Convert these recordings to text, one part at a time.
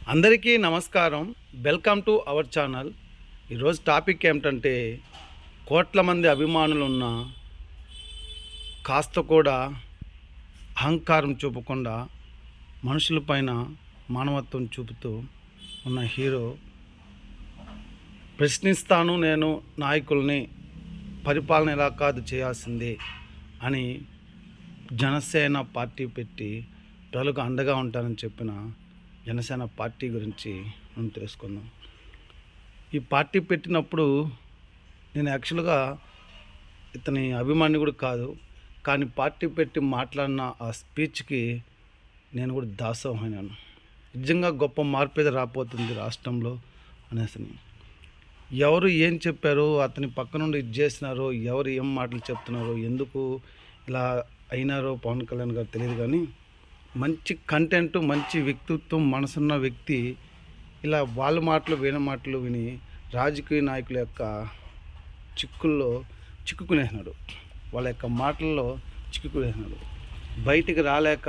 అందరికీ నమస్కారం. Welcome to our channel ఈరోజు టాపిక్ ఏమిటంటే కోట్ల మంది అభిమానులు ఉన్న కాస్త కూడా అహంకారం చూపకుండా మనుషులపైన మానవత్వం చూపుతూ ఉన్న హీరో ప్రశ్నిస్తాను నేను నాయకుల్ని పరిపాలన ఎలా కాదు చేయాల్సిందే అని జనసేన పార్టీ పెట్టి ప్రజలకు అండగా ఉంటానని చెప్పిన జనసేన పార్టీ గురించి మనం తెలుసుకుందాం. ఈ పార్టీ పెట్టినప్పుడు నేను యాక్చువల్గా ఇతని అభిమాని కూడా కాదు కానీ పార్టీ పెట్టి మాట్లాడిన ఆ స్పీచ్కి నేను కూడా దాసోహైనాను. నిజంగా గొప్ప మార్పు అయితే రాపోతుంది రాష్ట్రంలో అనేసి. ఎవరు ఏం చెప్పారో అతని పక్క నుండి ఇది చేసినారో ఎవరు ఏం మాటలు చెప్తున్నారో ఎందుకు ఇలా అయినారో పవన్ కళ్యాణ్ గారు తెలియదు కానీ మంచి కంటెంట్ మంచి వ్యక్తిత్వం మనసున్న వ్యక్తి ఇలా వాళ్ళ మాటలు వీళ్ళ మాటలు విని రాజకీయ నాయకుల యొక్క చిక్కుల్లో చిక్కుకునేసినాడు. వాళ్ళ యొక్క మాటల్లో చిక్కుకునేసినాడు. బయటికి రాలేక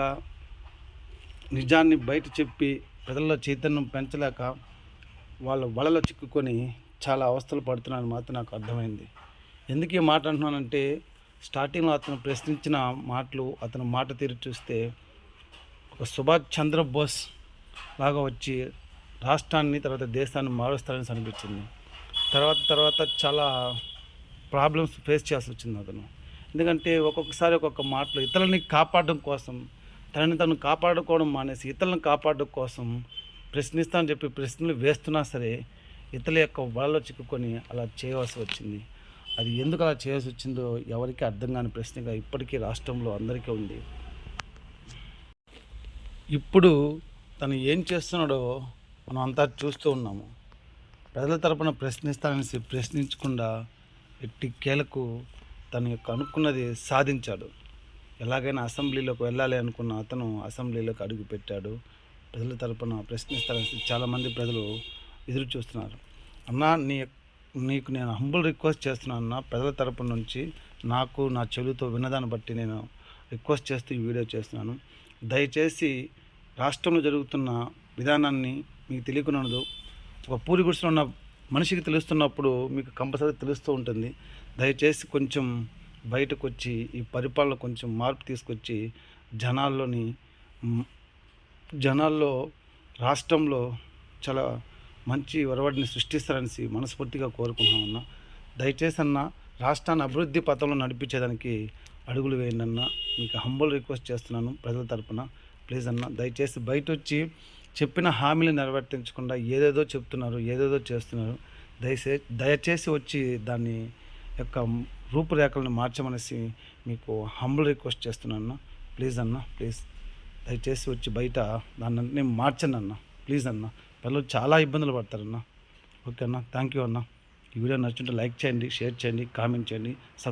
నిజాన్ని బయట చెప్పి ప్రజల్లో చైతన్యం పెంచలేక వాళ్ళ వలలో చిక్కుకొని చాలా అవస్థలు పడుతున్నాను మాత్రం నాకు అర్థమైంది. ఎందుకు ఈ మాట అంటున్నానంటే స్టార్టింగ్లో అతను ప్రశ్నించిన మాటలు అతను మాట తీరు చూస్తే సుభాష్ చంద్రబోస్ లాగా వచ్చి రాష్ట్రాన్ని తర్వాత దేశాన్ని మారుస్తారని అనిపించింది. తర్వాత తర్వాత చాలా ప్రాబ్లమ్స్ ఫేస్ చేయాల్సి వచ్చింది అతను. ఎందుకంటే ఒక్కొక్కసారి ఒక్కొక్క మాటలు ఇతరులని కాపాడడం కోసం తనని తను కాపాడుకోవడం మానేసి ఇతరులను కాపాడడం కోసం ప్రశ్నిస్తానని చెప్పి ప్రశ్నలు వేస్తున్నా సరే ఇతరుల యొక్క వలలో చిక్కుకొని అలా చేయవలసి వచ్చింది. అది ఎందుకు అలా చేయాల్సి వచ్చిందో ఎవరికీ అర్థం కాని ప్రశ్నగా ఇప్పటికీ రాష్ట్రంలో అందరికీ ఉంది. ఇప్పుడు తను ఏం చేస్తున్నాడో మనం అంతా చూస్తూ ఉన్నాము. ప్రజల తరపున ప్రశ్నిస్తానని ప్రశ్నించకుండా ఎట్టి కేలకు తన యొక్క అనుకున్నది సాధించాడు. ఎలాగైనా అసెంబ్లీలోకి వెళ్ళాలి అనుకున్న అతను అసెంబ్లీలోకి అడుగు పెట్టాడు. ప్రజల తరపున ప్రశ్నిస్తారని చాలామంది ప్రజలు ఎదురు చూస్తున్నారు. అన్నా నీ నీకు నేను హంబుల్ రిక్వెస్ట్ చేస్తున్నాను అన్న ప్రజల తరపు నుంచి నాకు నా చెలుతో విన్నదాన్ని బట్టి నేను రిక్వెస్ట్ చేస్తూ ఈ వీడియో చేస్తున్నాను. దయచేసి రాష్ట్రంలో జరుగుతున్న విధానాన్ని మీకు తెలియకున్నదు. ఒక పూరి గుడిసెలో ఉన్న మనిషికి తెలుస్తున్నప్పుడు మీకు కంపల్సరీ తెలుస్తూ ఉంటుంది. దయచేసి కొంచెం బయటకు వచ్చి ఈ పరిపాలన కొంచెం మార్పు తీసుకొచ్చి జనాల్లోని జనాల్లో రాష్ట్రంలో చాలా మంచి ఒరవడిని సృష్టిస్తారని మనస్ఫూర్తిగా కోరుకుంటున్నాం అన్న దయచేసి అన్న రాష్ట్రాన్ని అభివృద్ధి పథంలో నడిపించేదానికి అడుగులు వేయండి అన్న మీకు హంబుల్ రిక్వెస్ట్ చేస్తున్నాను ప్రజల తరపున. ప్లీజ్ అన్న దయచేసి బయట వచ్చి చెప్పిన హామీలు నెరవేర్తించకుండా ఏదేదో చెప్తున్నారు ఏదేదో చేస్తున్నారు. దయచేసి దయచేసి వచ్చి దాన్ని యొక్క రూపురేఖలను మార్చమనేసి మీకు హంబుల్ రిక్వెస్ట్ చేస్తున్నాను అన్న. ప్లీజ్ అన్న ప్లీజ్ దయచేసి వచ్చి బయట దాన్ని మార్చండి అన్న. ప్లీజ్ అన్న పిల్లలు చాలా ఇబ్బందులు పడతారన్న. ఓకే అన్న థ్యాంక్ యూ అన్న. ఈ వీడియో నచ్చుంటే లైక్ చేయండి షేర్ చేయండి కామెంట్ చేయండి సబ్స్క్రైబ్